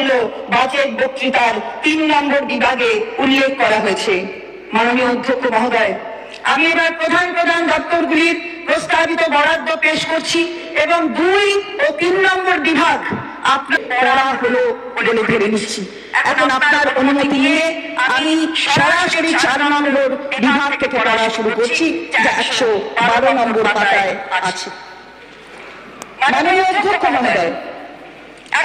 সাফল্য বাজেট বক্তৃতার তিন নম্বর বিভাগে উল্লেখ করা হয়েছে। মাননীয় অধ্যক্ষ মহোদয়, আমি এবার প্রধান প্রধান দপ্তরগুলির প্রস্তাবিত বরাদ্দ পেশ করছি এবং দুই ও তিন নম্বর বিভাগ মাননীয় অধ্যক্ষ মহোদয়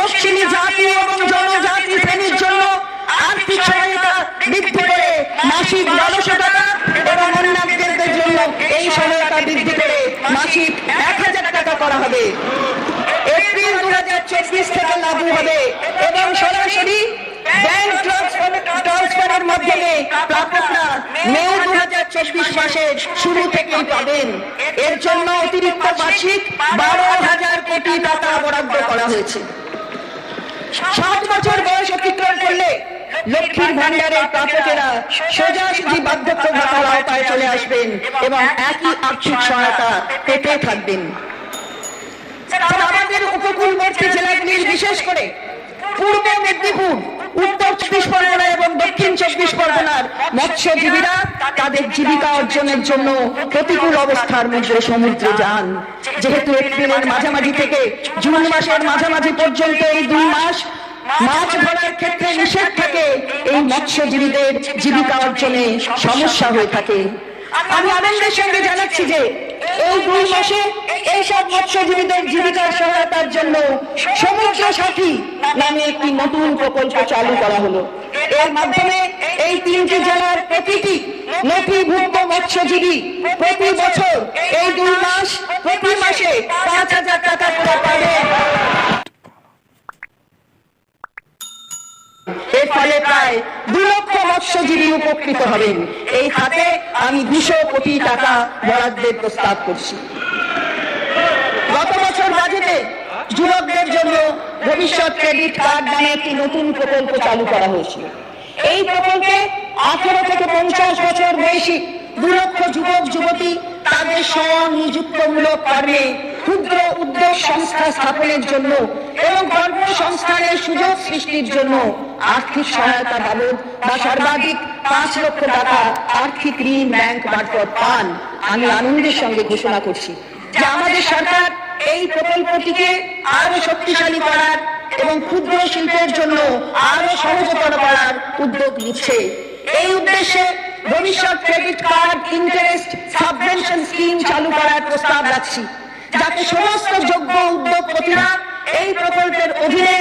পশ্চিমী জাতি এবং জনজাতি শ্রেণির জন্য আর্থিক সহায়তা বৃদ্ধি করে মাসিক বারোশো টাকা এবং অন্যান্যদের জন্য এই সহায়তা বৃদ্ধি করে মাসিক এক হাজার টাকা করা হবে। এপ্রিল দু হাজার চব্বিশ থেকে লাগু হবে এবং সরাসরি ব্যাংক ট্রান্সফারের মাধ্যমে প্রাপকরা মে দু হাজার চব্বিশ মাসের শুরু থেকেই পাবেন। এর জন্য অতিরিক্ত বার্ষিক বারো হাজার কোটি টাকা বরাদ্দ করা হয়েছে। ষাট বছর বয়স অতিক্রম করলে লক্ষ্মীর ভান্ডারের প্রাপকেরা সোজাসুজি বার্ধক্য ভাতার আওতায় চলে আসবেন এবং একই আর্থিক সহায়তা পেতে থাকবেন। আমাদের উপকূলবর্তী জেলাগুলির বিশেষ করে পূর্ব মেদিনীপুর, উত্তর চব্বিশ পরগনা এবং দক্ষিণ চব্বিশ পরগনার মৎস্যজীবীরা তাদের জীবিকা অর্জনের জন্য প্রতিকূল অবস্থার মধ্যে সমুদ্রে যান। যেহেতু এপ্রিলের মাঝামাঝি থেকে জুন মাসের মাঝামাঝি পর্যন্ত এই দুই মাস মাছ ধরার ক্ষেত্রে নিষেধ থাকে, এই মৎস্যজীবীদের জীবিকা অর্জনে সমস্যা হয়ে থাকে। আমি আনন্দের সঙ্গে জানাচ্ছি যে এই দুই মাসে এইসব মৎস্যজীবীদের জীবিকার সহায়তার জন্য সমুদ্র সাথী নামে একটি নতুন প্রকল্প চালু করা হলো। এর মাধ্যমে এই তিনটি জেলার প্রতিটি নথিভুক্ত মৎস্যজীবী প্রতি বছর এই দুই মাস, প্রতি মাসে পাঁচ হাজার টাকা করে পাবে। এর ফলে প্রায় দু লক্ষ মৎস্যজীবী উপকৃত হবেন। এই খাতে আমি দুশো কোটি টাকা বরাদ্দের প্রস্তাব করছি। গত বছর বাজেটে যুবকদের জন্য ভবিষ্যৎ ক্রেডিট কার্ড নামে একটি নতুন প্রকল্প চালু করা হয়েছিল। এই প্রকল্পে আঠারো থেকে পঞ্চাশ বছর বয়সী দু লক্ষ যুবক, যুবতী তাদের স্বনিযুক্তমূলক কর্মে ক্ষুদ্র উদ্যোগ সংস্থা স্থাপনের জন্য এবং কর্মসংস্থানের সুযোগ সৃষ্টির জন্য আর্থিক সহায়তা বাবদ বা সর্বাধিক পাঁচ লক্ষ টাকা আর্থিক ঋণ ব্যাংক মারফত পান। আমি আনন্দের সঙ্গে ঘোষণা করছি যে আমাদের সরকার এই প্রকল্পটিকে আরও শক্তিশালী করার এবং ক্ষুদ্র শিল্পের জন্য আরও সহজতর করার উদ্যোগ নিচ্ছে। এই উদ্দেশ্যে ভবিষ্যৎ credit card interest subvention scheme চালু করার প্রস্তাব রাখছি। যাতে সমস্ত যোগ্য উদ্যোগপতিরা এই প্রকল্পের অধীনে